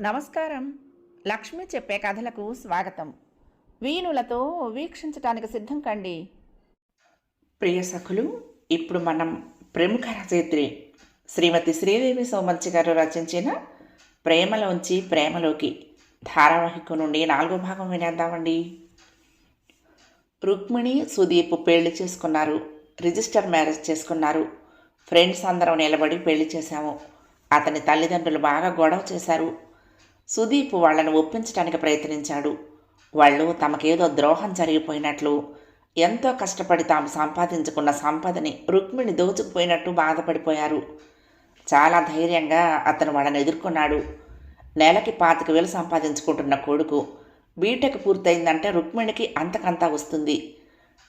నమస్కారం. లక్ష్మి చెప్పే కథలకు స్వాగతం. వీణులతో వీక్షించటానికి సిద్ధం కండి. ప్రియ సఖులు ఇప్పుడు మనం ప్రముఖ రచయిత్రి శ్రీమతి శ్రీదేవి సోమంచి గారు రచించిన ప్రేమలోంచి ప్రేమలోకి ధారావాహిక నుండి నాలుగో భాగం వినేద్దామండి. రుక్మిణి సుదీప్ పెళ్ళి చేసుకున్నారు. రిజిస్టర్ మ్యారేజ్ చేసుకున్నారు. ఫ్రెండ్స్ అందరం నిలబడి పెళ్ళి చేశాము. అతని తల్లిదండ్రులు బాగా గొడవ చేశారు. సుదీప్ వాళ్ళని ఒప్పించడానికి ప్రయత్నించాడు. వాళ్ళు తమకేదో ద్రోహం జరిగిపోయినట్లు ఎంతో కష్టపడి తాము సంపాదించుకున్న సంపదని రుక్మిణి దోచుకుపోయినట్టు బాధపడిపోయారు. చాలా ధైర్యంగా అతను వాళ్ళని ఎదుర్కొన్నాడు. నెలకి పాతిక వేలు సంపాదించుకుంటున్న కొడుకు బీటెక్ పూర్తయిందంటే రుక్మిణికి అంతకంతా వస్తుంది.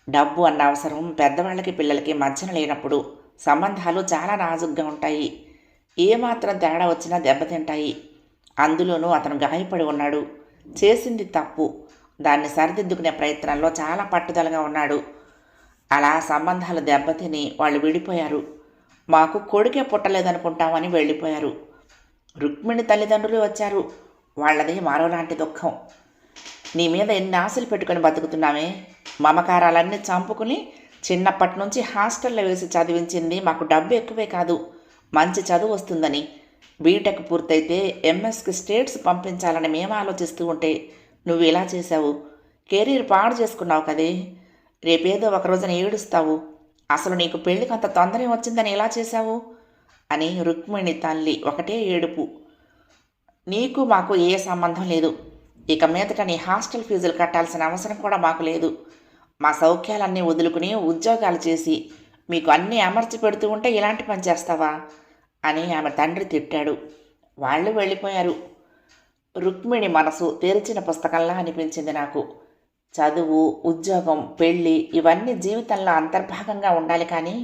డబ్బు అన్న అవసరం పెద్దవాళ్ళకి పిల్లలకి మధ్యన లేనప్పుడు సంబంధాలు చాలా నాజుగ్గా ఉంటాయి. ఏమాత్రం తేడా వచ్చినా దెబ్బతింటాయి. అందులోనూ అతను గాయపడి ఉన్నాడు. చేసింది తప్పు. దాన్ని సరిదిద్దుకునే ప్రయత్నంలో చాలా పట్టుదలగా ఉన్నాడు. అలా సంబంధాలు దెబ్బతిని వాళ్ళు విడిపోయారు. మాకు కొడుకే పుట్టలేదనుకుంటామని వెళ్ళిపోయారు. రుక్మిణి తల్లిదండ్రులు వచ్చారు. వాళ్ళది మరోలాంటి దుఃఖం. నీ మీద ఎన్ని ఆశలు పెట్టుకొని బతుకుతున్నామే మమకారాలన్నీ చంపుకుని చిన్నప్పటి నుంచి హాస్టల్లో వేసి చదివించింది మాకు డబ్బు ఎక్కువే కాదు. మంచి చదువు వస్తుందని. బీటెక్ పూర్తయితే ఎంఎస్కి స్టేట్స్ పంపించాలని మేము ఆలోచిస్తూ ఉంటే నువ్వు ఇలా చేశావు. కెరీర్ పాడు చేసుకున్నావు కదే. రేపేదో ఒక రోజున ఏడుస్తావు. అసలు నీకు పెళ్ళికి అంత తొందర వచ్చిందని ఎలా చేశావు? అని రుక్మిణి తల్లి ఒకటే ఏడుపు. నీకు మాకు ఏ సంబంధం లేదు. ఇక మీదట నీ హాస్టల్ ఫీజులు కట్టాల్సిన అవసరం కూడా మాకు లేదు. మా సౌఖ్యాలన్నీ వదులుకుని ఉద్యోగాలు చేసి మీకు అన్నీ అమర్చి పెడుతూ ఉంటే ఇలాంటి పని చేస్తావా? అని ఆమె తండ్రి తిట్టాడు. వాళ్ళు వెళ్ళిపోయారు. రుక్మిణి మనసు తెరిచిన పుస్తకంలా అనిపించింది నాకు. చదువు ఉద్యోగం పెళ్ళి ఇవన్నీ జీవితంలో అంతర్భాగంగా ఉండాలి కానీ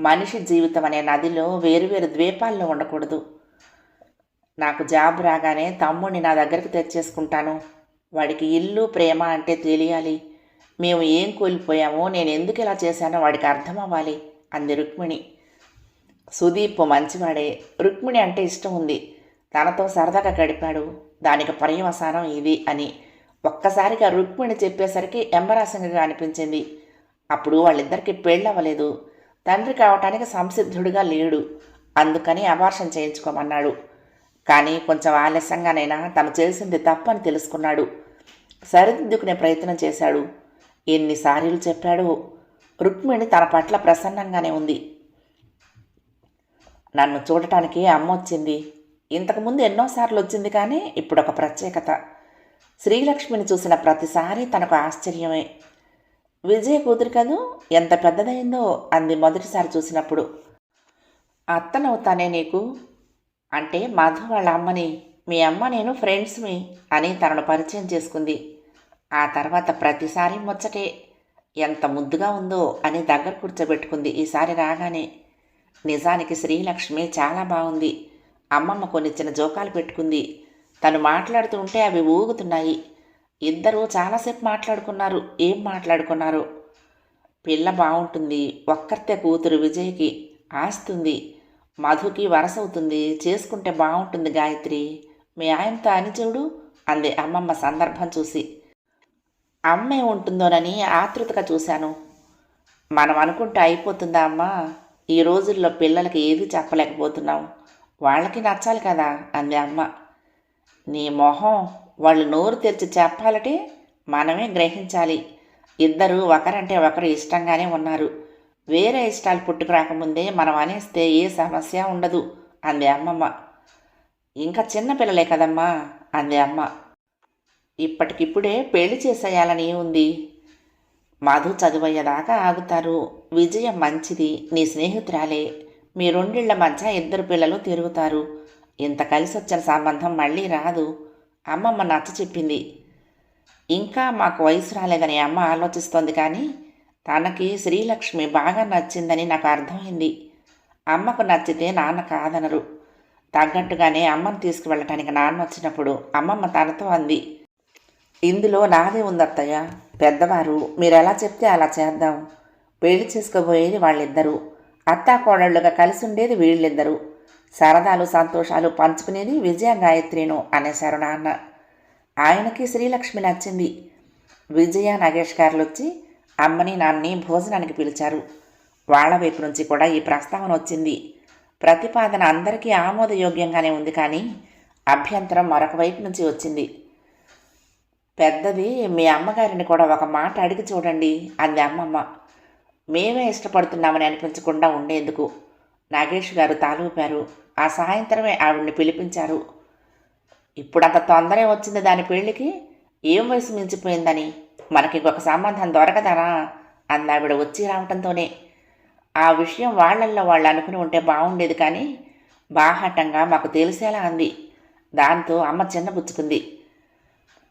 మనిషి జీవితం అనే నదిలో వేరువేరు ద్వీపాల్లో ఉండకూడదు. నాకు జాబ్ రాగానే తమ్ముడిని నా దగ్గరకు తెచ్చేసుకుంటాను. వాడికి ఇల్లు ప్రేమ అంటే తెలియాలి. మేము ఏం కోల్పోయామో నేను ఎందుకు ఇలా చేశానో వాడికి అర్థం అవ్వాలి అంది రుక్మిణి. సుదీప్ మంచివాడే రుక్మిణి అంటే ఇష్టం ఉంది. తనతో సరదాగా గడిపాడు. దానికి పర్యవసానం ఇది అని. ఒక్కసారిగా రుక్మిణి చెప్పేసరికి ఎంబరాసంగా అనిపించింది. అప్పుడు వాళ్ళిద్దరికి పెళ్ళవ్వలేదు. తండ్రి కావటానికి సంసిద్ధుడిగా లేడు. అందుకని అబార్షన్ చేయించుకోమన్నాడు. కానీ కొంచెం ఆలస్యంగానైనా తను చేసింది తప్పని తెలుసుకున్నాడు. సరిదిద్దుకునే ప్రయత్నం చేశాడు. ఎన్నిసార్లు చెప్పాడో. రుక్మిణి తన పట్ల ప్రసన్నంగానే ఉంది. నన్ను చూడటానికి అమ్మ వచ్చింది. ఇంతకుముందు ఎన్నోసార్లు వచ్చింది కానీ ఇప్పుడు ఒక ప్రత్యేకత. శ్రీలక్ష్మిని చూసిన ప్రతిసారి తనకు ఆశ్చర్యమే. విజయ కూతురు కదూ? ఎంత పెద్దదైందో అంది మొదటిసారి చూసినప్పుడు. అత్తనవుతానే నీకు? అంటే మధు వాళ్ళ అమ్మని మీ అమ్మ నేను ఫ్రెండ్స్మి అని తనను పరిచయం చేసుకుంది. ఆ తర్వాత ప్రతిసారి ముచ్చటే. ఎంత ముద్దుగా ఉందో అని దగ్గర కూర్చోబెట్టుకుంది ఈసారి రాగానే. నిజానికి శ్రీలక్ష్మి చాలా బాగుంది అమ్మమ్మ కొనిచ్చిన జోకాలు పెట్టుకుంది. తను మాట్లాడుతూ ఉంటే అవి ఊగుతున్నాయి. ఇద్దరూ చాలాసేపు మాట్లాడుకున్నారు. ఏం మాట్లాడుకున్నారు? పిల్ల బాగుంటుంది ఒక్కరితే కూతురు విజయ్కి ఆస్తుంది. మధుకి వరసవుతుంది. చేసుకుంటే బాగుంటుంది గాయత్రి. మీ ఆయనతో అని చూడు అంది అమ్మమ్మ సందర్భం చూసి. అమ్మే ఉంటుందోనని ఆతృతగా చూశాను. మనం అనుకుంటే అయిపోతుందా అమ్మా? ఈ రోజుల్లో పిల్లలకి ఏది చెప్పలేకపోతున్నాం వాళ్ళకి నచ్చాలి కదా అంది అమ్మ. నీ మొహం వాళ్ళు నోరు తెరిచి చెప్పాలంటే మనమే గ్రహించాలి. ఇద్దరు ఒకరంటే ఒకరు ఇష్టంగానే ఉన్నారు. వేరే ఇష్టాలు పుట్టుకురాకముందే మనం అనేస్తే ఏ సమస్య ఉండదు అంది అమ్మమ్మ. ఇంకా చిన్నపిల్లలే కదమ్మా అంది అమ్మ. ఇప్పటికిప్పుడే పెళ్ళి చేసేయాలని ఉంది. మధు చదువయ్యేదాకా ఆగుతారు. విజయం మంచిది. నీ స్నేహితురాలే. మీ రెండిళ్ళ మధ్య ఇద్దరు పిల్లలు తిరుగుతారు. ఇంత కలిసి వచ్చిన సంబంధం మళ్ళీ రాదు. అమ్మమ్మ నచ్చ చెప్పింది. ఇంకా మాకు వయసు రాలేదని అమ్మ ఆలోచిస్తోంది కానీ తనకి శ్రీలక్ష్మి బాగా నచ్చిందని నాకు అర్థమైంది. అమ్మకు నచ్చితే నాన్న కాదనరు. తగ్గట్టుగానే అమ్మను తీసుకువెళ్ళటానికి నాన్న వచ్చినప్పుడు అమ్మమ్మ తనతో అంది. ఇందులో నాదే ఉంది అత్తయ్య పెద్దవారు మీరు ఎలా చెప్తే అలా చేద్దాం. పెళ్ళి చేసుకోబోయేది వాళ్ళిద్దరూ. అత్తా కోడళ్ళుగా కలిసి ఉండేది వీళ్ళిద్దరూ. సరదాలు సంతోషాలు పంచుకునేది విజయ గాయత్రిను అనేశారు నాన్న. ఆయనకి శ్రీలక్ష్మి నచ్చింది. విజయ నగేష్ గారులు వచ్చి అమ్మని నాన్నని భోజనానికి పిలిచారు. వాళ్ళ వైపు నుంచి కూడా ఈ ప్రస్తావన వచ్చింది. ప్రతిపాదన అందరికీ ఆమోదయోగ్యంగానే ఉంది కానీ అభ్యంతరం మరొక వైపు నుంచి వచ్చింది. పెద్దది మీ అమ్మగారిని కూడా ఒక మాట అడిగి చూడండి అంది అమ్మమ్మ. మేమే ఇష్టపడుతున్నామని అనిపించకుండా ఉండేందుకు. నాగేష్ గారు తాలూపారు ఆ సాయంత్రమే ఆవిడ్ని పిలిపించారు. ఇప్పుడంత తొందరే వచ్చింది దాని పెళ్ళికి. ఏం వయసు మించిపోయిందని? మనకి ఒక సంబంధం దొరకదనా? అంది ఆవిడ వచ్చి రావటంతోనే. ఆ విషయం వాళ్ళల్లో వాళ్ళు అనుకుని ఉంటే బాగుండేది కానీ బాహాటంగా మాకు తెలిసేలా అంది. దాంతో అమ్మ చిన్నపుచ్చుకుంది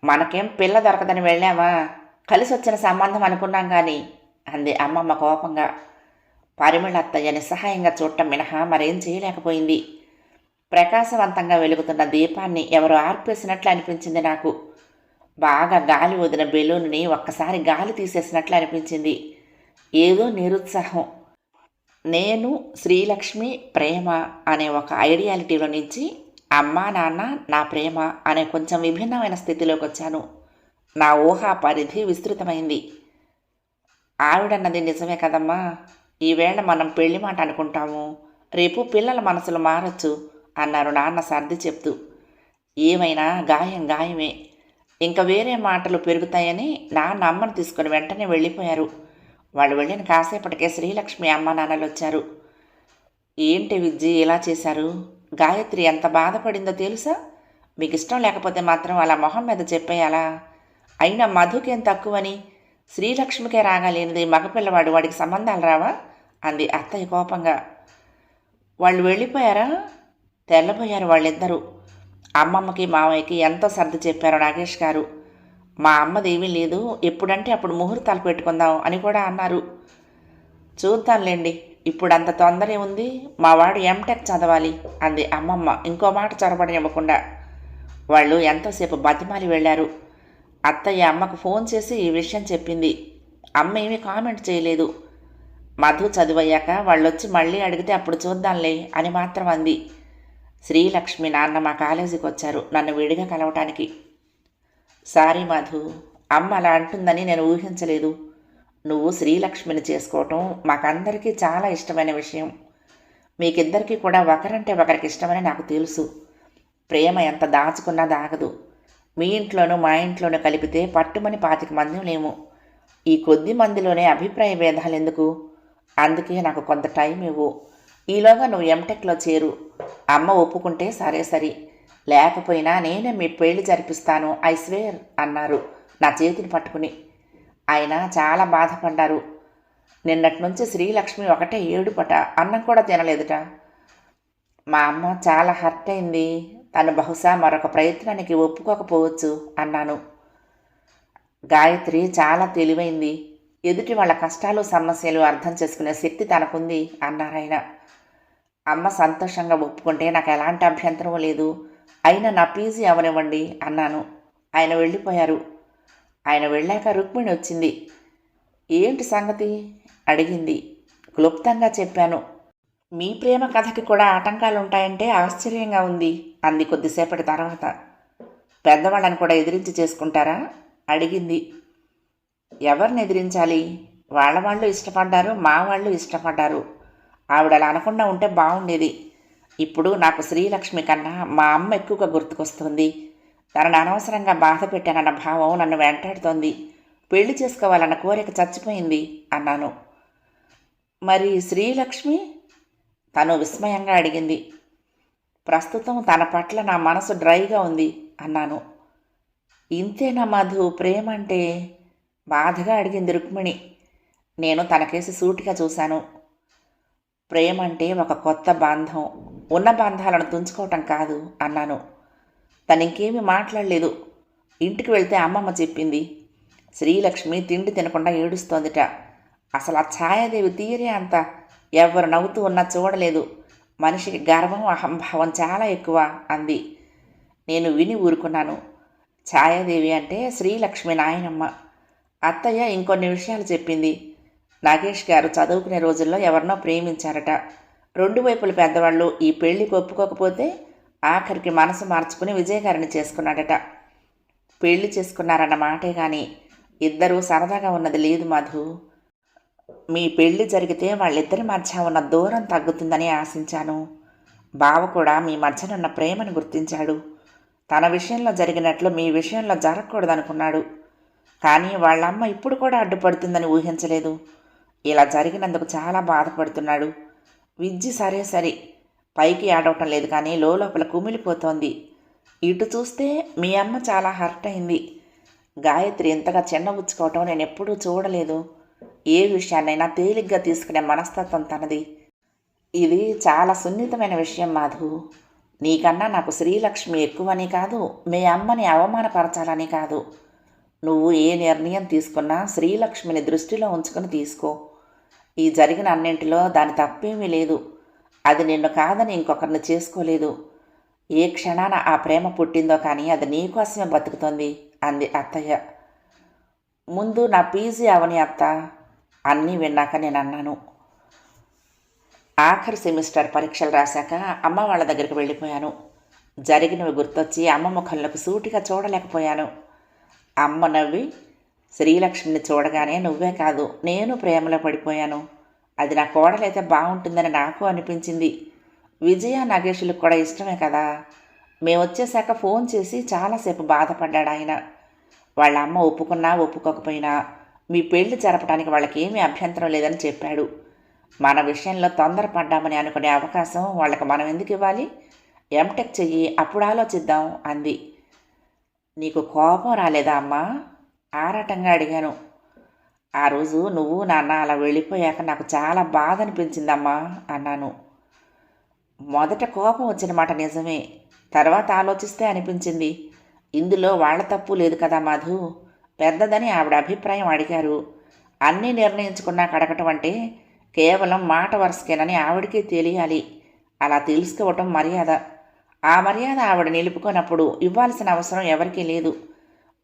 మనకేం పిల్ల దొరకదని వెళ్ళామా? కలిసి వచ్చిన సంబంధం అనుకున్నాం కానీ అంది అమ్మమ్మ కోపంగా. పరిమళ అత్తయ్య నిస్సహాయంగా చూడటం మినహా మరేం చేయలేకపోయింది. ప్రకాశవంతంగా వెలుగుతున్న దీపాన్ని ఎవరు ఆర్పేసినట్లు అనిపించింది నాకు. బాగా గాలి వదిన బెలూన్ని ఒక్కసారి గాలి తీసేసినట్లు అనిపించింది. ఏదో నిరుత్సాహం. నేను శ్రీలక్ష్మి ప్రేమ అనే ఒక ఐడియాలిటీలో నుంచి అమ్మా నాన్న నా ప్రేమ అనే కొంచెం విభిన్నమైన స్థితిలోకి వచ్చాను నా ఊహా పరిధి విస్తృతమైంది. ఆవిడన్నది నిజమే కదమ్మా. ఈవేళ మనం పెళ్ళి మాట అనుకుంటాము. రేపు పిల్లల మనసులు మారచ్చు అన్నారు నాన్న సర్ది చెప్తూ. ఏమైనా గాయం గాయమే. ఇంకా వేరే మాటలు పెరుగుతాయని నాన్న అమ్మను తీసుకుని వెంటనే వెళ్ళిపోయారు. వాళ్ళు వెళ్ళిన కాసేపటికే శ్రీలక్ష్మి అమ్మ నాన్నలు వచ్చారు ఏంటి విజ్జి ఇలా చేశారు? గాయత్రి ఎంత బాధపడిందో తెలుసా? మీకు ఇష్టం లేకపోతే మాత్రం అలా మొహం మీద చెప్పేయాలా? అయినా మధుకేం తక్కువని? శ్రీలక్ష్మికే రాగలేనిది మగపిల్లవాడు వాడికి సంబంధాలు రావా? అంది అత్తయ్య కోపంగా. వాళ్ళు వెళ్ళిపోయారా? తెల్లబోయారు వాళ్ళిద్దరూ. అమ్మమ్మకి మామయ్యకి ఎంతో సర్ది చెప్పారు నాగేష్ గారు. మా అమ్మదేమీ లేదు. ఎప్పుడంటే అప్పుడు ముహూర్తాలు పెట్టుకుందాం అని కూడా అన్నారు. చూద్దాంలేండి. ఇప్పుడు అంత తొందర ఉంది. మా వాడు ఎంటెక్ చదవాలి అంది అమ్మమ్మ. ఇంకో మాట చొరబడనివ్వకుండా. వాళ్ళు ఎంతోసేపు బతిమాలి వెళ్ళారు. అత్తయ్య అమ్మకు ఫోన్ చేసి ఈ విషయం చెప్పింది. అమ్మ ఏమీ కామెంట్ చేయలేదు. మధు చదువయ్యాక వాళ్ళు వచ్చి మళ్ళీ అడిగితే అప్పుడు చూద్దాంలే అని మాత్రం అంది. శ్రీలక్ష్మి నాన్న మా కాలేజీకి వచ్చారు. నన్ను విడిగా కలవటానికి. సారీ మధు అమ్మ అలా అంటుందని నేను ఊహించలేదు. నువ్వు శ్రీలక్ష్మిని చేసుకోవటం మాకందరికీ చాలా ఇష్టమైన విషయం. మీకిద్దరికీ కూడా ఒకరంటే ఒకరికి ఇష్టమని నాకు తెలుసు. ప్రేమ ఎంత దాచుకున్నా దాగదు మీ ఇంట్లోనూ మా ఇంట్లోనూ కలిపితే పట్టుమని పాతిక మంది లేము. ఈ కొద్ది మందిలోనే అభిప్రాయ భేదాలు ఎందుకు? అందుకే నాకు కొంత టైం ఇవ్వు. ఈలోగా నువ్వు ఎంటెక్లో చేరు. అమ్మ ఒప్పుకుంటే సరే సరి. లేకపోయినా నేనే మీ పెళ్ళి జరిపిస్తాను ఐ స్వేర్ అన్నారు నా చేతిని పట్టుకుని. ఆయన చాలా బాధపడ్డారు. నిన్నటి నుంచి శ్రీలక్ష్మి ఒకటే ఏడుపట. అన్నం కూడా తినలేదుట. మా అమ్మ చాలా హర్ట్ అయింది. తను బహుశా మరొక ప్రయత్నానికి ఒప్పుకోకపోవచ్చు అన్నాను. గాయత్రి చాలా తెలివైంది. ఎదుటి వాళ్ళ కష్టాలు సమస్యలు అర్థం చేసుకునే శక్తి తనకుంది అన్నారాయన. అమ్మ సంతోషంగా ఒప్పుకుంటే నాకు ఎలాంటి అభ్యంతరం లేదు. అయినా నా పీజీ అవనివ్వండి అన్నాను. ఆయన వెళ్ళిపోయారు. ఆయన వెళ్ళాక రుక్మిణి వచ్చింది. ఏంటి సంగతి? అడిగింది. క్లుప్తంగా చెప్పాను. మీ ప్రేమ కథకి కూడా ఆటంకాలు ఉంటాయంటే ఆశ్చర్యంగా ఉంది అంది కొద్దిసేపటి తర్వాత. పెద్దవాళ్ళని కూడా ఎదిరించి చేసుకుంటారా? అడిగింది. ఎవరిని ఎదిరించాలి? వాళ్ళ వాళ్ళు ఇష్టపడ్డారు మా వాళ్ళు ఇష్టపడ్డారు. ఆవిడ అలా అనకుండా ఉంటే బాగుండేది ఇప్పుడు నాకు శ్రీలక్ష్మి కన్నా మా అమ్మ ఎక్కువగా గుర్తుకొస్తుంది. తనను అనవసరంగా బాధ పెట్టానన్న భావం నన్ను వెంటాడుతోంది. పెళ్ళి చేసుకోవాలన్న కోరిక చచ్చిపోయింది అన్నాను. మరి శ్రీలక్ష్మి? తను విస్మయంగా అడిగింది. ప్రస్తుతం తన పట్ల నా మనసు డ్రైగా ఉంది అన్నాను. ఇంతేనా మధు ప్రేమ అంటే? బాధగా అడిగింది రుక్మిణి. నేను తనకేసి సూటిగా చూశాను. ప్రేమ అంటే ఒక కొత్త బంధం. ఉన్న బంధాలను తుంచుకోవటం కాదు అన్నాను. తను ఇంకేమీ మాట్లాడలేదు. ఇంటికి వెళ్తే అమ్మమ్మ చెప్పింది శ్రీలక్ష్మి తిండి తినకుండా ఏడుస్తోందిట. అసలు ఆ ఛాయాదేవి తీరే అంత. ఎవరు నవ్వుతూ ఉన్నా చూడలేదు. మనిషికి గర్వం అహంభావం చాలా ఎక్కువ అంది. నేను విని ఊరుకున్నాను. ఛాయాదేవి అంటే శ్రీలక్ష్మి నాయనమ్మ. అత్తయ్య ఇంకొన్ని విషయాలు చెప్పింది. నాగేష్ గారు చదువుకునే రోజుల్లో ఎవరినో ప్రేమించారట. రెండు వైపుల పెద్దవాళ్ళు ఈ పెళ్ళికి ఒప్పుకోకపోతే ఆఖరికి మనసు మార్చుకుని విజయగారిని చేసుకున్నాడట. పెళ్ళి చేసుకున్నారన్న మాటే కానీ ఇద్దరూ సరదాగా ఉన్నది లేదు మధు. మీ పెళ్ళి జరిగితే వాళ్ళిద్దరి మధ్య ఉన్న దూరం తగ్గుతుందని ఆశించాను. బావ కూడా మీ మధ్యనున్న ప్రేమను గుర్తించాడు. తన విషయంలో జరిగినట్లు మీ విషయంలో జరగకూడదనుకున్నాడు. కానీ వాళ్ళమ్మ ఇప్పుడు కూడా అడ్డుపడుతుందని ఊహించలేదు. ఇలా జరిగినందుకు చాలా బాధపడుతున్నాడు. విద్య సరే సరే. పైకి ఆడవటం లేదు కానీ లోపల కుమిలిపోతోంది. ఇటు చూస్తే మీ అమ్మ చాలా హర్ట్ అయింది. గాయత్రి ఇంతగా చిన్నబుచ్చుకోవటం నేను ఎప్పుడూ చూడలేదు. ఏ విషయాన్నైనా తేలిగ్గా తీసుకునే మనస్తత్వం తనది. ఇది చాలా సున్నితమైన విషయం మాధు. నీకన్నా నాకు శ్రీలక్ష్మి ఎక్కువని కాదు మీ అమ్మని అవమానపరచాలని కాదు. నువ్వు ఏ నిర్ణయం తీసుకున్నా శ్రీలక్ష్మిని దృష్టిలో ఉంచుకొని తీసుకో. ఈ జరిగిన అన్నింటిలో దాని తప్పేమీ లేదు. అది నిన్ను కాదని ఇంకొకరిని చేసుకోలేదు. ఏ క్షణాన ఆ ప్రేమ పుట్టిందో కానీ అది నీకోసమే బతుకుతోంది అంది అత్తయ్య. ముందు నా పీజీ అవని అత్త అన్నీ విన్నాక నేను అన్నాను ఆఖరి సెమిస్టర్ పరీక్షలు రాశాక అమ్మ వాళ్ళ దగ్గరికి వెళ్ళిపోయాను. జరిగినవి గుర్తొచ్చి అమ్మ ముఖంలోకి సూటిగా చూడలేకపోయాను. అమ్మ నవ్వి శ్రీలక్ష్మిని చూడగానే నువ్వే కాదు నేను ప్రేమలో పడిపోయాను. అది నా కోడలైతే బాగుంటుందని నాకు అనిపించింది. విజయ నగేషులకు కూడా ఇష్టమే కదా. మేము వచ్చేసాక ఫోన్ చేసి చాలాసేపు బాధపడ్డాడు ఆయన. వాళ్ళ అమ్మ ఒప్పుకున్నా ఒప్పుకోకపోయినా మీ పెళ్ళి జరపడానికి వాళ్ళకి ఏమీ అభ్యంతరం లేదని చెప్పాడు. మన విషయంలో తొందరపడ్డామని అనుకునే అవకాశం వాళ్ళకి మనం ఎందుకు ఇవ్వాలి? ఎంటెక్ చెయ్యి అప్పుడు ఆలోచిద్దాం అంది. నీకు కోపం రాలేదా అమ్మా? ఆరాటంగా అడిగాను. ఆ రోజు నువ్వు నాన్న అలా వెళ్ళిపోయాక నాకు చాలా బాధ అనిపించిందమ్మా అన్నాను. మొదట కోపం వచ్చిన మాట నిజమే. తర్వాత ఆలోచిస్తే అనిపించింది. ఇందులో వాళ్ళ తప్పు లేదు కదా మధు. పెద్దదని ఆవిడ అభిప్రాయం అడిగారు. అన్నీ నిర్ణయించుకున్నాక అడగటం అంటే కేవలం మాట వరుసకేనని ఆవిడకే తెలియాలి. అలా తెలుసుకోవటం మర్యాద. ఆ మర్యాద ఆవిడ నిలుపుకున్నప్పుడు ఇవ్వాల్సిన అవసరం ఎవరికీ లేదు.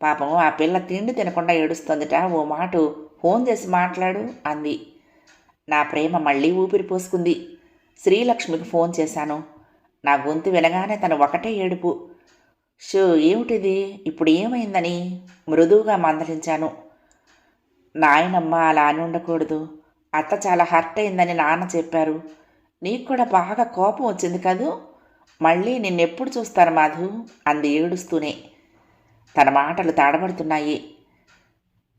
పాపం ఆ పిల్ల తిండి తినకుండా ఏడుస్తుందిట ఓ మాట. ఫోన్ చేసి మాట్లాడు అంది. నా ప్రేమ మళ్ళీ ఊపిరి పోసుకుంది. శ్రీలక్ష్మికి ఫోన్ చేశాను. నా గొంతు వినగానే తను ఒకటే ఏడుపు. షో ఏమిటిది? ఇప్పుడు ఏమైందని? మృదువుగా మందలించాను. నాయనమ్మ అలా అని ఉండకూడదు. అత్త చాలా హర్ట్ అయిందని నాన్న చెప్పారు. నీకు కూడా బాగా కోపం వచ్చింది కదూ? మళ్ళీ నిన్నెప్పుడు చూస్తాను మాధు? అంది ఏడుస్తూనే. తన మాటలు తాడబడుతున్నాయి.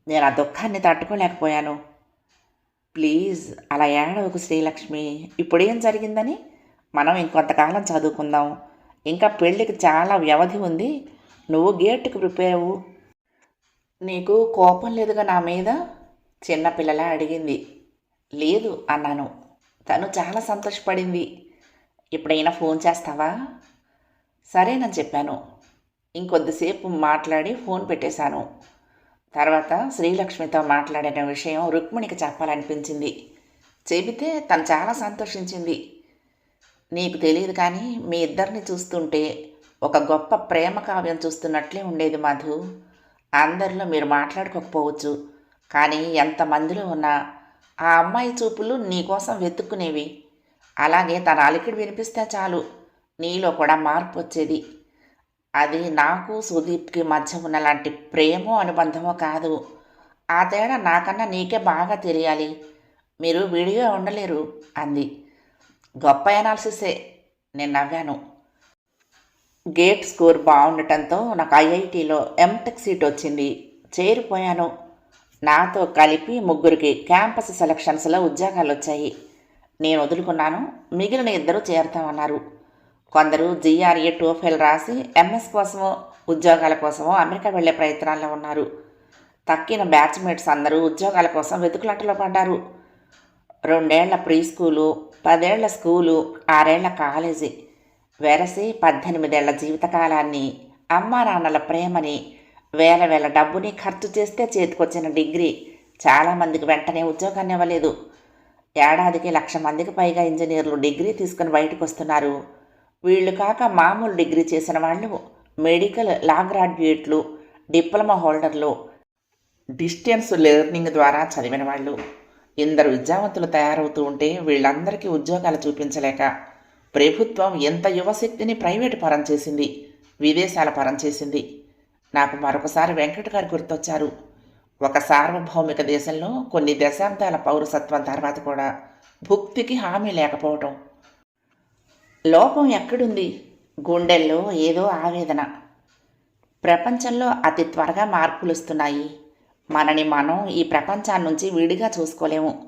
నేను ఆ దుఃఖాన్ని తట్టుకోలేకపోయాను. ప్లీజ్ అలా ఏడవకు శ్రీలక్ష్మి. ఇప్పుడేం జరిగిందని? మనం ఇంకొంతకాలం చదువుకుందాం. ఇంకా పెళ్ళికి చాలా వ్యవధి ఉంది. నువ్వు గేట్కి ప్రిపేర్ అవ్వు నీకు కోపం లేదుగా నా మీద? చిన్నపిల్లలా అడిగింది. లేదు అన్నాను. తను చాలా సంతోషపడింది. ఎప్పుడైనా ఫోన్ చేస్తావా? సరేనని చెప్పాను. ఇంకొద్దిసేపు మాట్లాడి ఫోన్ పెట్టేశాను. తర్వాత శ్రీలక్ష్మితో మాట్లాడిన విషయం రుక్మిణికి చెప్పాలనిపించింది. చెబితే తను చాలా సంతోషించింది. నీకు తెలియదు కానీ మీ ఇద్దరిని చూస్తుంటే ఒక గొప్ప ప్రేమ కావ్యం చూస్తున్నట్లే ఉండేది మధు. అందరిలో మీరు మాట్లాడుకోకపోవచ్చు కానీ ఎంతమందిలో ఉన్నా ఆ అమ్మాయి చూపులు నీకోసం వెతుక్కునేవి. అలాగే తన అలికిడి వినిపిస్తే చాలు. నీలో కూడా మార్పు వచ్చేది. అది నాకు సుదీప్కి మధ్య ఉన్న లాంటి ప్రేమో అనుబంధమో కాదు. ఆ తేడా నాకన్నా నీకే బాగా తెలియాలి. మీరు విడిగా ఉండలేరు అంది. గొప్ప ఎనాలిసిసే నేను నవ్వాను. గేట్ స్కోర్ బాగుండటంతో నాకు ఐఐటిలో ఎంటెక్ సీట్ వచ్చింది. చేరిపోయాను. నాతో కలిపి ముగ్గురికి క్యాంపస్ సెలక్షన్స్లో ఉద్యోగాలు వచ్చాయి నేను వదులుకున్నాను. మిగిలిన ఇద్దరు చేరుతామన్నారు. కొందరు జిఆర్ఏ టోఫెల్ రాసి ఎంఎస్ కోసమో ఉద్యోగాల కోసమో అమెరికా వెళ్ళే ప్రయత్నాల్లో ఉన్నారు. తక్కిన బ్యాచ్మేట్స్ అందరూ ఉద్యోగాల కోసం వెతుకులాటలో పడ్డారు. రెండేళ్ళ ప్రీ స్కూలు పదేళ్ళ స్కూలు ఆరేళ్ళ కాలేజీ. వెరసి పద్దెనిమిదేళ్ళ జీవితకాలాన్ని అమ్మా నాన్నల ప్రేమని వేల వేల డబ్బుని ఖర్చు చేస్తే చేతికొచ్చిన డిగ్రీ చాలామందికి వెంటనే ఉద్యోగాన్ని ఇవ్వలేదు ఏడాదికి లక్ష మందికి పైగా ఇంజనీర్లు డిగ్రీ తీసుకుని బయటకు వస్తున్నారు వీళ్ళు కాక మామూలు డిగ్రీ చేసిన వాళ్ళు మెడికల్ లా గ్రాడ్యుయేట్లు డిప్లొమా హోల్డర్లు డిస్టెన్స్ లెర్నింగ్ ద్వారా చదివిన వాళ్ళు. ఇందరు విద్యావంతులు తయారవుతూ ఉంటే వీళ్ళందరికీ ఉద్యోగాలు చూపించలేక ప్రభుత్వం ఎంత యువశక్తిని ప్రైవేటు పరం చేసింది విదేశాల పరం చేసింది. నాకు మరొకసారి వెంకట గారు గుర్తొచ్చారు. ఒక సార్వభౌమిక దేశంలో కొన్ని దశాబ్దాల పౌరసత్వం తర్వాత కూడా భుక్తికి హామీ లేకపోవటం. లోపం ఎక్కడుంది? గుండెల్లో ఏదో ఆవేదన. ప్రపంచంలో అతి త్వరగా మార్పులు వస్తున్నాయి మనని మనం ఈ ప్రపంచాన్నించి విడిగా చూసుకోలేము.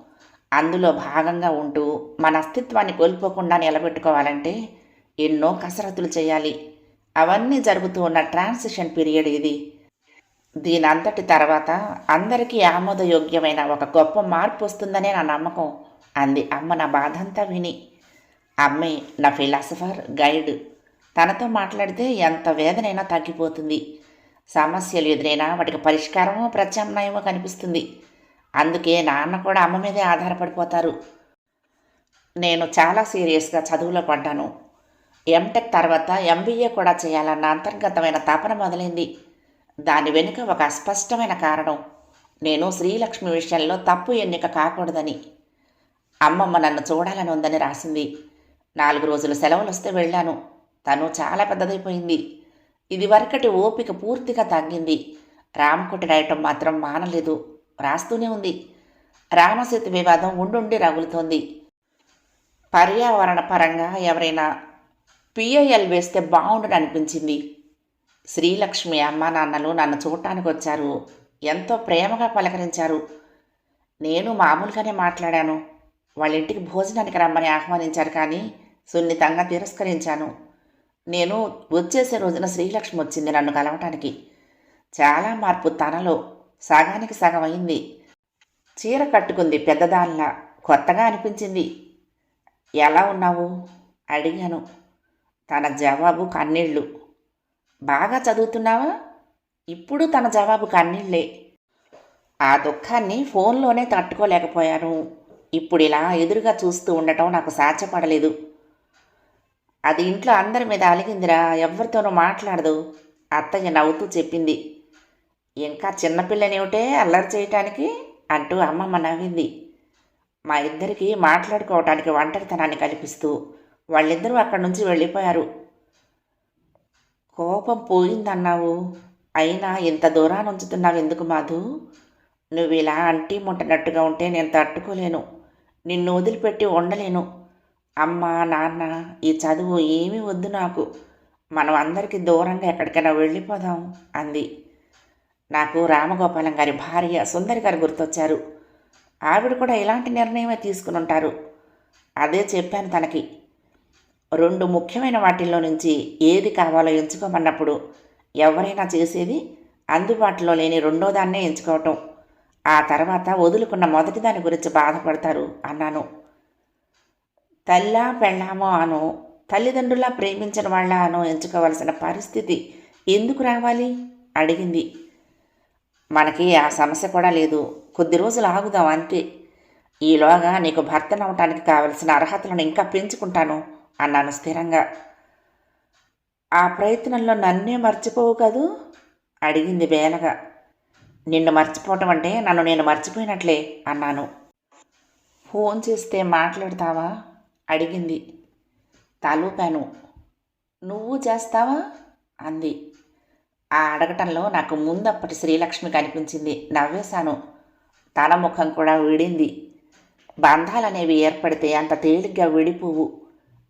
అందులో భాగంగా ఉంటూ మన అస్తిత్వాన్ని కోల్పోకుండా నిలబెట్టుకోవాలంటే ఎన్నో కసరత్తులు చేయాలి. అవన్నీ జరుగుతూ ఉన్న ట్రాన్సిషన్ పీరియడ్ ఇది. దీనంతటి తర్వాత అందరికీ ఆమోదయోగ్యమైన ఒక గొప్ప మార్పు వస్తుందనే నా నమ్మకం. అంది అమ్మ నా బాధంతా విని. అమ్మే నా ఫిలాసఫర్ గైడ్. తనతో మాట్లాడితే ఎంత వేదనైనా తగ్గిపోతుంది. సమస్యలు ఎదురైనా వాటికి పరిష్కారమో ప్రత్యామ్నాయమో కనిపిస్తుంది. అందుకే నాన్న కూడా అమ్మ మీదే ఆధారపడిపోతారు. నేను చాలా సీరియస్గా చదువులో పడ్డాను. ఎంటెక్ తర్వాత ఎంబీఏ కూడా చేయాలన్న అంతర్గతమైన తపన మొదలైంది. దాని వెనుక ఒక అస్పష్టమైన కారణం. నేను శ్రీలక్ష్మి విషయంలో తప్పు ఎన్నిక కాకూడదని. అమ్మమ్మ నన్ను చూడాలని ఉందని రాసింది. నాలుగు రోజులు సెలవులు వస్తే వెళ్ళాను. తను చాలా పెద్దదైపోయింది. ఇది వరకటి ఓపిక పూర్తిగా తగ్గింది రామకుటి రాయటం మాత్రం మానలేదు. రాస్తూనే ఉంది. రామసేతు వివాదం ఉండుండి రగులుతోంది. పర్యావరణ పరంగా ఎవరైనా పిఐఎల్ వేస్తే బాగుండని అనిపించింది. శ్రీలక్ష్మి అమ్మ నాన్నలు నన్ను చూడటానికి వచ్చారు ఎంతో ప్రేమగా పలకరించారు. నేను మామూలుగానే మాట్లాడాను. వాళ్ళ ఇంటికి భోజనానికి రమ్మని ఆహ్వానించారు కానీ సున్నితంగా తిరస్కరించాను. నేను వచ్చేసే రోజున శ్రీలక్ష్మి వచ్చింది నన్ను కలవటానికి. చాలా మార్పు తనలో. సగానికి సగం అయింది చీర కట్టుకుంది పెద్దదానిలా. కొత్తగా అనిపించింది. ఎలా ఉన్నావు? అడిగాను. తన జవాబు కన్నీళ్ళు బాగా చదువుతున్నావా? ఇప్పుడు తన జవాబు కన్నీళ్ళే ఆ దుఃఖాన్ని ఫోన్లోనే తట్టుకోలేకపోయాను. ఇప్పుడు ఇలా ఎదురుగా చూస్తూ ఉండటం నాకు సాధ్యపడలేదు. అది ఇంట్లో అందరి మీద అలిగిందిరా ఎవరితోనూ మాట్లాడదు. అత్తయ్య నవ్వుతూ చెప్పింది. ఇంకా చిన్నపిల్లనేమిటే అల్లరి చేయటానికి అంటూ అమ్మమ్మ నవ్వింది. మా ఇద్దరికి మాట్లాడుకోవటానికి ఒంటరితనాన్ని కల్పిస్తూ వాళ్ళిద్దరూ అక్కడి నుంచి వెళ్ళిపోయారు. కోపం పోయిందన్నావు. అయినా ఇంత దూరాన్ని ఉంచుతున్నావు ఎందుకు మాధు? నువ్వు ఇలా అంటీ ముట్టనట్టుగా ఉంటే నేను తట్టుకోలేను. నిన్ను వదిలిపెట్టి ఉండలేను. అమ్మ నాన్న ఈ చదువు ఏమీ వద్దు నాకు. మనం అందరికీ దూరంగా ఎక్కడికైనా వెళ్ళిపోదాం అంది. నాకు రామగోపాలం గారి భార్య సుందరి గారు గుర్తొచ్చారు. ఆవిడ కూడా ఇలాంటి నిర్ణయమే తీసుకుని ఉంటారు అదే చెప్పాను తనకి. రెండు ముఖ్యమైన వాటిల్లో నుంచి ఏది కావాలో ఎంచుకోమన్నప్పుడు ఎవరైనా చేసేది అందుబాటులో లేని రెండో దాన్నే ఎంచుకోవటం. ఆ తర్వాత వదులుకున్న మొదటి దాని గురించి బాధపడతారు అన్నాను. తల్లా పెళ్ళామో అనో తల్లిదండ్రులా ప్రేమించిన వాళ్ళ అనో ఎంచుకోవాల్సిన పరిస్థితి ఎందుకు రావాలి? అడిగింది. మనకి ఆ సమస్య కూడా లేదు. కొద్ది రోజులు ఆగుదాం అంతే. ఈలోగా నీకు భర్తనవటానికి కావలసిన అర్హతలను ఇంకా పెంచుకుంటాను అన్నాను స్థిరంగా. ఆ ప్రయత్నంలో నన్నే మర్చిపోవు కదూ? అడిగింది బేలగా. నిన్ను మర్చిపోవటం అంటే నన్ను నేను మర్చిపోయినట్లే అన్నాను. ఫోన్ చేస్తే మాట్లాడతావా? అడిగింది. తలూపాను నువ్వు చేస్తావా? అంది. ఆ అడగటంలో నాకు ముందప్పటి శ్రీలక్ష్మి కనిపించింది. నవ్వేశాను. తన ముఖం కూడా విడింది. బంధాలనేవి ఏర్పడితే అంత తేలిగ్గా విడిపోవు.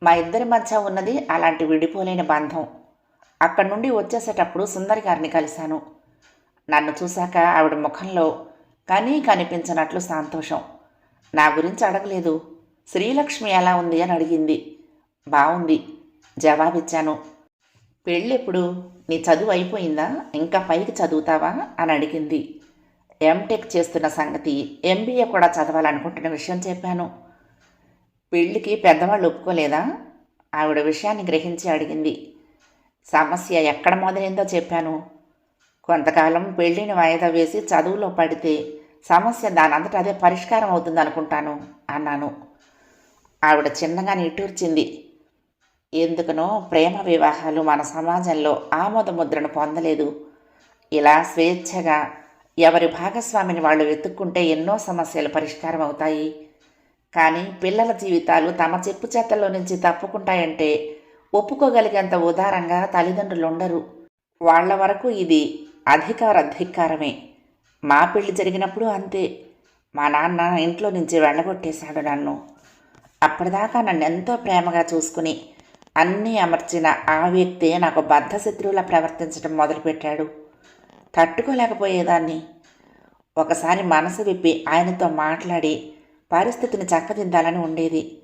మా ఇద్దరి మధ్య ఉన్నది అలాంటి విడిపోలేని బంధం. అక్కడి నుండి వచ్చేసేటప్పుడు సుందరి గారిని కలిశాను. నన్ను చూశాక ఆవిడ ముఖంలో కనీ కనిపించినట్లు సంతోషం. నా గురించి అడగలేదు. శ్రీలక్ష్మి ఎలా ఉంది అని అడిగింది. బాగుంది జవాబిచ్చాను. పెళ్ళెప్పుడు? నీ చదువు అయిపోయిందా? ఇంకా పైకి చదువుతావా? అని అడిగింది. ఎంటెక్ చేస్తున్న సంగతి ఎంబీఏ కూడా చదవాలనుకుంటున్న విషయం చెప్పాను. పెళ్ళికి పెద్దవాళ్ళు ఒప్పుకోలేదా? ఆవిడ విషయాన్ని గ్రహించి అడిగింది. సమస్య ఎక్కడ మొదలైందో చెప్పాను. కొంతకాలం పెళ్ళిని వాయిదా వేసి చదువులో పడితే సమస్య దానంతట అదే పరిష్కారం అవుతుంది అనుకుంటాను అన్నాను. ఆవిడ చిన్నగా నిట్టూర్చింది. ఎందుకనో ప్రేమ వివాహాలు మన సమాజంలో ఆమోద ముద్రను పొందలేదు. ఇలా స్వేచ్ఛగా ఎవరి భాగస్వామిని వాళ్ళు వెతుక్కుంటే ఎన్నో సమస్యలు పరిష్కారం అవుతాయి. కానీ పిల్లల జీవితాలు తమ చెప్పు చేతల్లో నుంచి తప్పుకుంటాయంటే ఒప్పుకోగలిగేంత ఉదారంగా తల్లిదండ్రులు ఉండరు వాళ్ళ వరకు ఇది అధికార ధిక్కారమే. మా పెళ్ళి జరిగినప్పుడు అంతే. మా నాన్న ఇంట్లో నుంచి వెళ్ళగొట్టేశాడు నన్ను. అప్పటిదాకా నన్ను ఎంతో ప్రేమగా చూసుకుని అన్నీ అమర్చిన ఆ వ్యక్తే నాకు బద్ధశత్రువులా ప్రవర్తించడం మొదలుపెట్టాడు. తట్టుకోలేకపోయేదాన్ని. ఒకసారి మనసు విప్పి ఆయనతో మాట్లాడి పరిస్థితిని చక్కదిద్దాలని ఉండేది.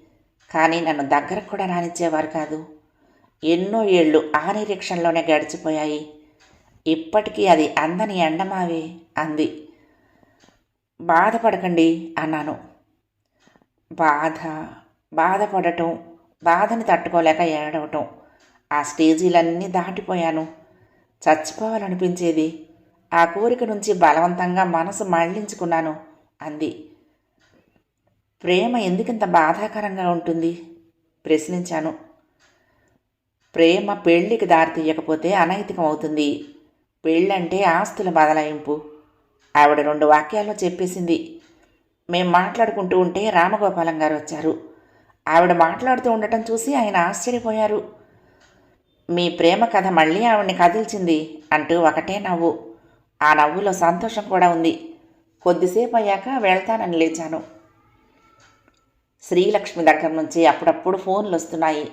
కానీ నన్ను దగ్గరకు కూడా రానిచ్చేవారు కాదు. ఎన్నో ఏళ్ళు ఆ నిరీక్షణలోనే గడిచిపోయాయి. ఇప్పటికీ అది అందని ఎండమావే అంది. బాధపడకండి అన్నాను. బాధ బాధపడటం బాధని తట్టుకోలేక ఏడవటం. ఆ స్టేజీలన్నీ దాటిపోయాను. చచ్చిపోవాలనిపించేది. ఆ కోరిక నుంచి బలవంతంగా మనసు మళ్ళించుకున్నాను అంది. ప్రేమ ఎందుకింత బాధాకరంగా ఉంటుంది? ప్రశ్నించాను. ప్రేమ పెళ్ళికి దారితీయకపోతే అనైతికం అవుతుంది పెళ్ళంటే ఆస్తుల బదలాయింపు. ఆవిడ రెండు వాక్యాల్లో చెప్పేసింది. మేం మాట్లాడుకుంటూ ఉంటే రామగోపాలం గారు వచ్చారు. ఆవిడ మాట్లాడుతూ ఉండటం చూసి ఆయన ఆశ్చర్యపోయారు. మీ ప్రేమ కథ మళ్ళీ ఆవిడ్ని కదిల్చింది అంటూ ఒకటే నవ్వు. ఆ నవ్వులో సంతోషం కూడా ఉంది. కొద్దిసేపు అయ్యాక వెళ్తానని లేచాను. శ్రీలక్ష్మి దగ్గర నుంచి అప్పుడప్పుడు ఫోన్లు వస్తున్నాయి.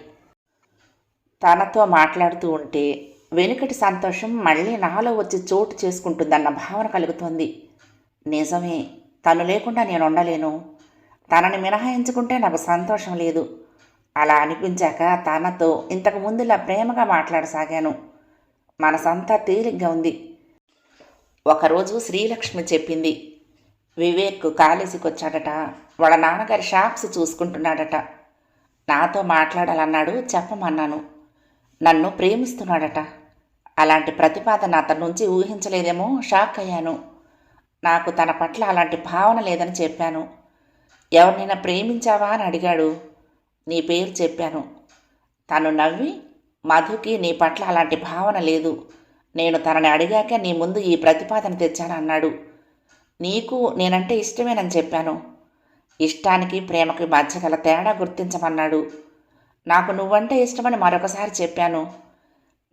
తనతో మాట్లాడుతూ ఉంటే వెనుకటి సంతోషం మళ్ళీ నాలో వచ్చి చోటు చేసుకుంటుందన్న భావన కలుగుతోంది. నిజమే తను లేకుండా నేను ఉండలేను. తనని మినహాయించుకుంటే నాకు సంతోషం లేదు. అలా అనిపించాక తనతో ఇంతకు ముందులా ప్రేమగా మాట్లాడసాగాను. మనసంతా తేలిగ్గా ఉంది. ఒకరోజు శ్రీలక్ష్మి చెప్పింది. వివేక్ కాలేజీకి వచ్చాడట వాళ్ళ నాన్నగారి షాప్స్ చూసుకుంటున్నాడట. నాతో మాట్లాడాలన్నాడు చెప్పమన్నాను. నన్ను ప్రేమిస్తున్నాడట. అలాంటి ప్రతిపాదన అతని నుంచి ఊహించలేదేమో షాక్ అయ్యాను నాకు తన పట్ల అలాంటి భావన లేదని చెప్పాను. ఎవరినైనా ప్రేమించావా అని అడిగాడు. నీ పేరు చెప్పాను. తను నవ్వి మధుకి నీ పట్ల అలాంటి భావన లేదు. నేను తనని అడిగాక నీ ముందు ఈ ప్రతిపాదన తెచ్చాను అన్నాడు. నీకు నేనంటే ఇష్టమేనని చెప్పాను. ఇష్టానికి ప్రేమకి మధ్య గల తేడా గుర్తించమన్నాడు. నాకు నువ్వంటే ఇష్టమని మరొకసారి చెప్పాను.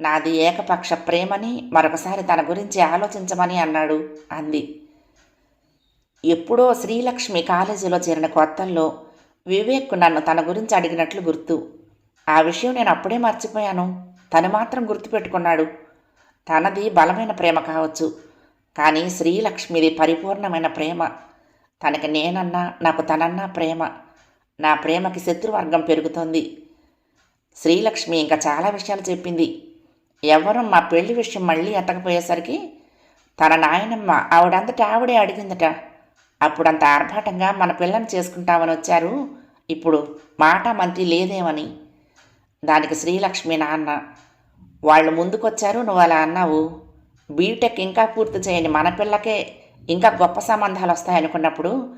నాది ఏకపక్ష ప్రేమని మరొకసారి తన గురించి ఆలోచించమని అన్నాడు అంది. ఎప్పుడో శ్రీలక్ష్మి కాలేజీలో చేరిన కొత్తల్లో వివేక్ నన్ను తన గురించి అడిగినట్లు గుర్తు. ఆ విషయం నేను అప్పుడే మర్చిపోయాను. తను మాత్రం గుర్తుపెట్టుకున్నాడు. తనది బలమైన ప్రేమ కావచ్చు కానీ శ్రీలక్ష్మిది పరిపూర్ణమైన ప్రేమ. తనకి నేనన్నా నాకు తనన్నా ప్రేమ. నా ప్రేమకి శత్రువర్గం పెరుగుతోంది. శ్రీలక్ష్మి ఇంకా చాలా విషయాలు చెప్పింది. ఎవరు మా పెళ్ళి విషయం మళ్ళీ ఎత్తకపోయేసరికి తన నాయనమ్మ ఆవిడంతటా ఆవిడే అడిగిందట. అప్పుడంత ఆర్భాటంగా మన పిల్లని చేసుకుంటామని వచ్చారు. ఇప్పుడు మాట మంత్రి లేదేమని. దానికి శ్రీలక్ష్మి నాన్న వాళ్ళు ముందుకొచ్చారు. నువ్వు అలా అన్నావు. బీటెక్ ఇంకా పూర్తి చేయని మన పిల్లకే ఇంకా గొప్ప సంబంధాలు వస్తాయనుకున్నప్పుడు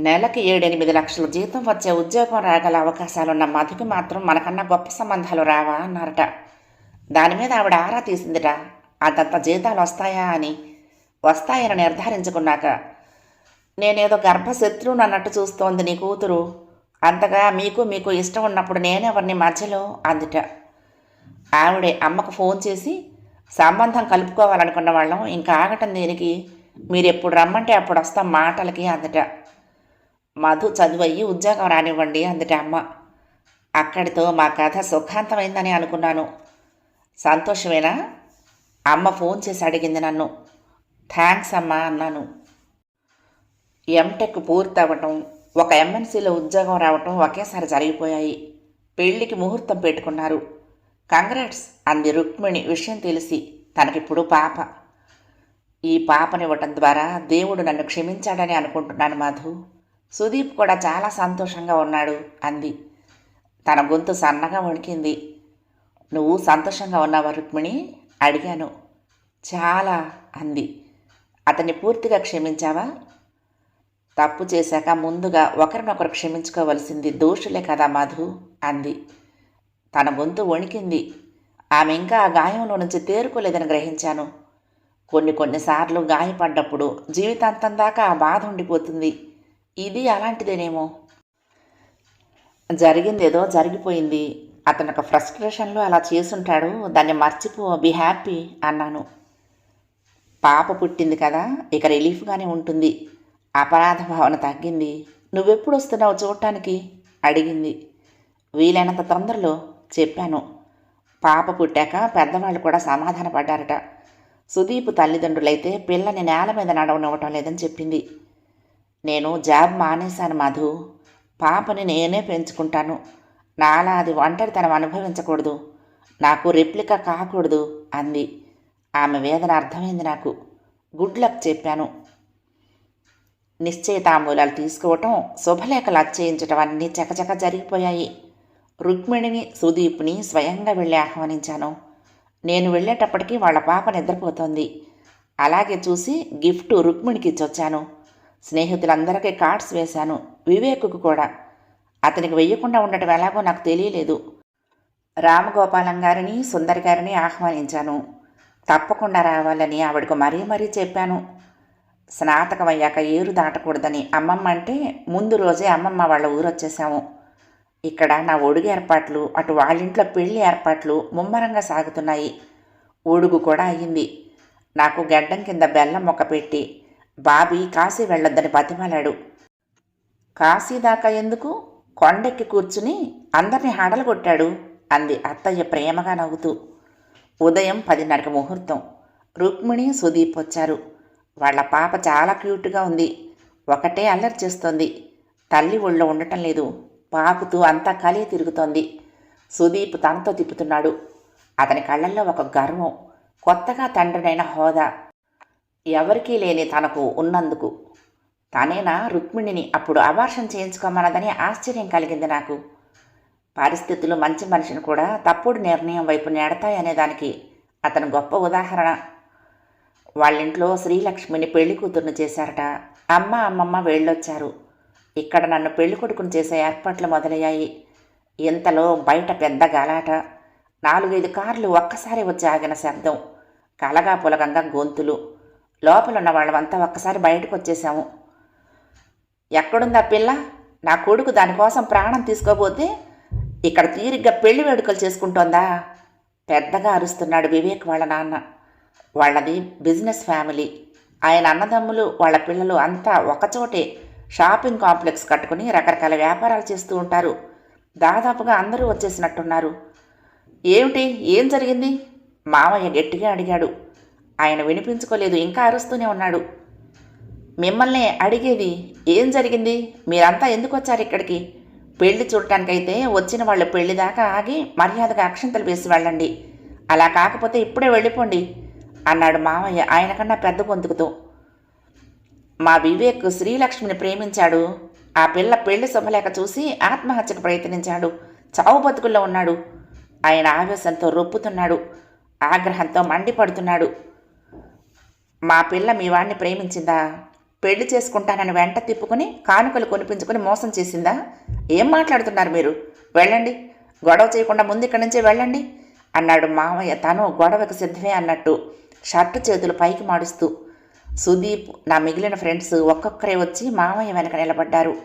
నెలకి ఏడెనిమిది లక్షల జీతం వచ్చే ఉద్యోగం రాగల అవకాశాలున్న మధుకి మాత్రం మనకన్నా గొప్ప సంబంధాలు రావా అన్నారట. దాని మీద ఆవిడ ఆరా తీసిందిట. అంతంత జీతాలు వస్తాయా అని. వస్తాయని నిర్ధారించుకున్నాక నేనేదో గర్భశత్రువుని అన్నట్టు చూస్తోంది నీ కూతురు. అంతగా మీకు మీకు ఇష్టం ఉన్నప్పుడు నేనెవరిని మధ్యలో? అందుట. ఆవిడే అమ్మకు ఫోన్ చేసి సంబంధం కలుపుకోవాలనుకున్న వాళ్ళం ఇంకా ఆగటం దీనికి? మీరు ఎప్పుడు రమ్మంటే అప్పుడు వస్తాం మాటలకి అందుట. మధు చదువయ్యి ఉద్యోగం రానివ్వండి అందుట అమ్మ. అక్కడితో మా కథ సుఖాంతమైందని అనుకున్నాను. సంతోషమేనా? అమ్మ ఫోన్ చేసి అడిగింది నన్ను. థ్యాంక్స్ అమ్మా అన్నాను. ఎంటెక్ పూర్తవ్వటం ఒక ఎంఎన్సీలో ఉద్యోగం రావటం ఒకేసారి జరిగిపోయాయి. పెళ్ళికి ముహూర్తం పెట్టుకున్నారు. కంగ్రాట్స్ అంది రుక్మిణి విషయం తెలిసి. తనకిప్పుడు పాప. ఈ పాపనివ్వటం ద్వారా దేవుడు నన్ను క్షమించాడని అనుకుంటున్నాను మధు. సుదీప్ కూడా చాలా సంతోషంగా ఉన్నాడు అంది. తన గొంతు సన్నగా వణికింది. నువ్వు సంతోషంగా ఉన్నావా రుక్మిణి? అడిగాను. చాలా అంది. అతన్ని పూర్తిగా క్షమించావా? తప్పు చేశాక ముందుగా ఒకరినొకరు క్షమించుకోవలసింది దోషులే కదా మధు అంది. తన గొంతు వణికింది. ఆమె ఇంకా ఆ గాయంలో నుంచి తేరుకోలేదని గ్రహించాను. కొన్ని కొన్నిసార్లు గాయపడ్డప్పుడు జీవితాంతం దాకా ఆ బాధ ఉండిపోతుంది. ఇది అలాంటిదేనేమో? జరిగిందేదో జరిగిపోయింది. అతను ఒక ఫ్రస్ట్రేషన్లో అలా చేసుంటాడు. దాన్ని మర్చిపో బి హ్యాపీ అన్నాను. పాప పుట్టింది కదా ఇక రిలీఫ్గానే ఉంటుంది. అపరాధ భావన తగ్గింది. నువ్వెప్పుడు వస్తున్నావు చూడటానికి? అడిగింది. వీలైనంత తొందరలో చెప్పాను. పాప పుట్టాక పెద్దవాళ్ళు కూడా సమాధానపడ్డారట. సుదీప్ తల్లిదండ్రులైతే పిల్లని నేల మీద నడవనివ్వటం లేదని చెప్పింది. నేను జాబ్ మానేశాను మధు. పాపని నేనే పెంచుకుంటాను. నాలా అది ఒంటరితనం అనుభవించకూడదు. నాకు రెప్లిక కాకూడదు అంది. ఆమె వేదన అర్థమైంది నాకు. గుడ్ లక్ చెప్పాను. నిశ్చయితాంబూలాలు తీసుకోవటం శుభలేఖలు అచ్చయించటం అన్నీ చకచక జరిగిపోయాయి. రుక్మిణిని సుదీప్ని స్వయంగా వెళ్ళి ఆహ్వానించాను. నేను వెళ్ళేటప్పటికి వాళ్ళ పాప నిద్రపోతోంది. అలాగే చూసి గిఫ్ట్ రుక్మిణికి ఇచ్చొచ్చాను. స్నేహితులందరికీ కార్డ్స్ వేశాను వివేకుకు కూడా. అతనికి వెయ్యకుండా ఉండటం ఎలాగో నాకు తెలియలేదు. రామగోపాలం గారిని సుందరి గారిని ఆహ్వానించాను. తప్పకుండా రావాలని ఆవిడకు మరీ మరీ చెప్పాను. స్నాతకం అయ్యాక ఏరు దాటకూడదని అమ్మమ్మ అంటే ముందు రోజే అమ్మమ్మ వాళ్ళ ఊరు వచ్చేసాము. ఇక్కడ నా ఒడుగు ఏర్పాట్లు అటు వాళ్ళింట్లో పెళ్ళి ఏర్పాట్లు ముమ్మరంగా సాగుతున్నాయి. ఒడుగు కూడా అయ్యింది. నాకు గడ్డం కింద బెల్లం మొక్క పెట్టి బాబీ కాశీ వెళ్ళొద్దని బతిమాలాడు. కాశీ దాకా ఎందుకు? కొండెక్కి కూర్చుని అందరినీ హడలు కొట్టాడు అంది అత్తయ్య ప్రేమగా నవ్వుతూ. ఉదయం పదిన్నరకు ముహూర్తం. రుక్మిణి సుదీప్ వచ్చారు. వాళ్ళ పాప చాలా క్యూట్గా ఉంది. ఒకటే అల్లరి చేస్తోంది. తల్లి ఒళ్ళో ఉండటం లేదు. పాకుతూ అంతా కలిగి తిరుగుతోంది. సుదీప్ తనతో తిప్పుతున్నాడు. అతని కళ్ళల్లో ఒక గర్వం. కొత్తగా తండ్రినైన హోదా. ఎవరికీ లేని తనకు ఉన్నందుకు. తనేనా రుక్మిణిని అప్పుడు అబార్షన్ చేయించుకోమన్నదని ఆశ్చర్యం కలిగింది నాకు. పరిస్థితులు మంచి మనిషిని కూడా తప్పుడు నిర్ణయం వైపు నెడతాయనే దానికి అతను గొప్ప ఉదాహరణ. వాళ్ళింట్లో శ్రీలక్ష్మిని పెళ్ళి కూతుర్ని చేశారట. అమ్మ అమ్మమ్మ వెళ్ళొచ్చారు. ఇక్కడ నన్ను పెళ్ళి కొడుకుని చేసే ఏర్పాట్లు మొదలయ్యాయి. ఇంతలో బయట పెద్ద గలాట. నాలుగైదు కార్లు ఒక్కసారి వచ్చి ఆగిన శబ్దం. కలగా పులగంగా గొంతులు. లోపలున్న వాళ్ళమంతా ఒక్కసారి బయటకు వచ్చేసాము ఎక్కడుందా పిల్ల? నా కొడుకు దానికోసం ప్రాణం తీసుకోబోతే ఇక్కడ తీరిగ్గా పెళ్ళి వేడుకలు చేసుకుంటోందా? పెద్దగా అరుస్తున్నాడు వివేక్ వాళ్ళ నాన్న. వాళ్ళది బిజినెస్ ఫ్యామిలీ. ఆయన అన్నదమ్ములు వాళ్ళ పిల్లలు అంతా ఒకచోటే షాపింగ్ కాంప్లెక్స్ కట్టుకుని రకరకాల వ్యాపారాలు చేస్తూ ఉంటారు. దాదాపుగా అందరూ వచ్చేసినట్టున్నారు. ఏమిటి? ఏం జరిగింది? మామయ్య గట్టిగా అడిగాడు. ఆయన వినిపించుకోలేదు ఇంకా అరుస్తూనే ఉన్నాడు. మిమ్మల్ని అడిగేది ఏం జరిగింది? మీరంతా ఎందుకు వచ్చారు ఇక్కడికి? పెళ్ళి చూడటానికైతే వచ్చిన వాళ్ళు పెళ్ళి దాకా ఆగి మర్యాదగా అక్షంతలు వేసి వెళ్ళండి. అలా కాకపోతే ఇప్పుడే వెళ్ళిపోండి. అన్నాడు మామయ్య. ఆయనకన్నా పెద్ద గొంతుకుతో. మా వివేక్ శ్రీలక్ష్మిని ప్రేమించాడు. ఆ పిల్ల పెళ్ళి శుభలేక చూసి ఆత్మహత్యకు ప్రయత్నించాడు. చావు బతుకుల్లో ఉన్నాడు. ఆయన ఆవేశంతో రొప్పుతున్నాడు. ఆగ్రహంతో మండిపడుతున్నాడు. మా పిల్ల మీ వాడిని ప్రేమించిందా? పెళ్ళి చేసుకుంటానని వెంట తిప్పుకుని కానుకలు కొనిపించుకుని మోసం చేసిందా? ఏం మాట్లాడుతున్నారు మీరు? వెళ్ళండి. గొడవ చేయకుండా ముందు ఇక్కడి నుంచే వెళ్ళండి. అన్నాడు మామయ్య. తను గొడవకు సిద్ధమే అన్నట్టు. షర్టు చేతులు పైకి మాడుస్తూ సుదీప్ నా మిగిలిన ఫ్రెండ్స్ ఒక్కొక్కరే వచ్చి మామయ్య వెనక నిలబడ్డారు.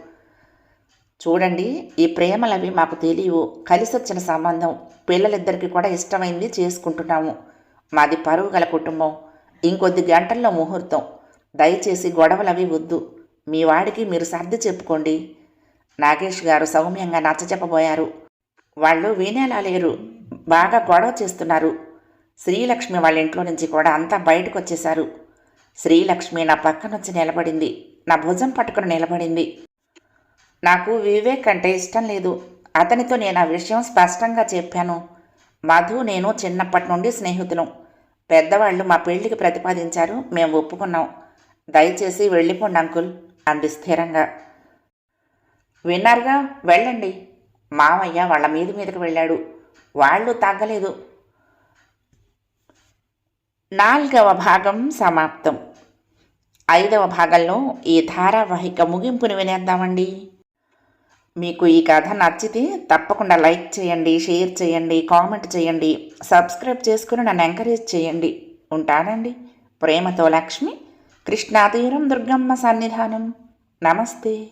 చూడండి ఈ ప్రేమలవి మాకు తెలియవు. కలిసొచ్చిన సంబంధం పిల్లలిద్దరికీ కూడా ఇష్టమైంది చేసుకుంటున్నాము. మాది పరువు గల కుటుంబం. ఇంకొద్ది గంటల్లో ముహూర్తం. దయచేసి గొడవలవి వద్దు. మీ వాడికి మీరు సర్ది చెప్పుకోండి. నాగేష్ గారు సౌమ్యంగా నచ్చజెప్పబోయారు వాళ్ళు వీణేలా లేరు. బాగా గొడవ చేస్తున్నారు. శ్రీలక్ష్మి వాళ్ళ ఇంట్లో నుంచి కూడా అంతా బయటకు వచ్చేశారు శ్రీలక్ష్మి నా పక్కనొచ్చి నిలబడింది. నా భుజం పట్టుకుని నిలబడింది. నాకు వివేక్ అంటే ఇష్టం లేదు. అతనితో నేను ఆ విషయం స్పష్టంగా చెప్పాను. మధు నేను చిన్నప్పటి నుండి స్నేహితులం. పెద్దవాళ్ళు మా పెళ్ళికి ప్రతిపాదించారు. మేము ఒప్పుకున్నాం. దయచేసి వెళ్ళిపోండి అంకుల్ అంది స్థిరంగా. విన్నారుగా? వెళ్ళండి. మామయ్య వాళ్ళ మీద మీదకి వెళ్ళాడు. వాళ్ళు తగ్గలేదు. నాలుగవ భాగం సమాప్తం. ఐదవ భాగంలో ఈ ధారావాహిక ముగింపును వినేద్దామండి. మీకు ఈ కథ నచ్చితే తప్పకుండా లైక్ చేయండి షేర్ చేయండి కామెంట్ చేయండి సబ్స్క్రైబ్ చేసుకుని నన్ను ఎంకరేజ్ చేయండి. ఉంటానండి. ప్రేమతో లక్ష్మి కృష్ణాతీరం దుర్గమ్మ సన్నిధానం. నమస్తే.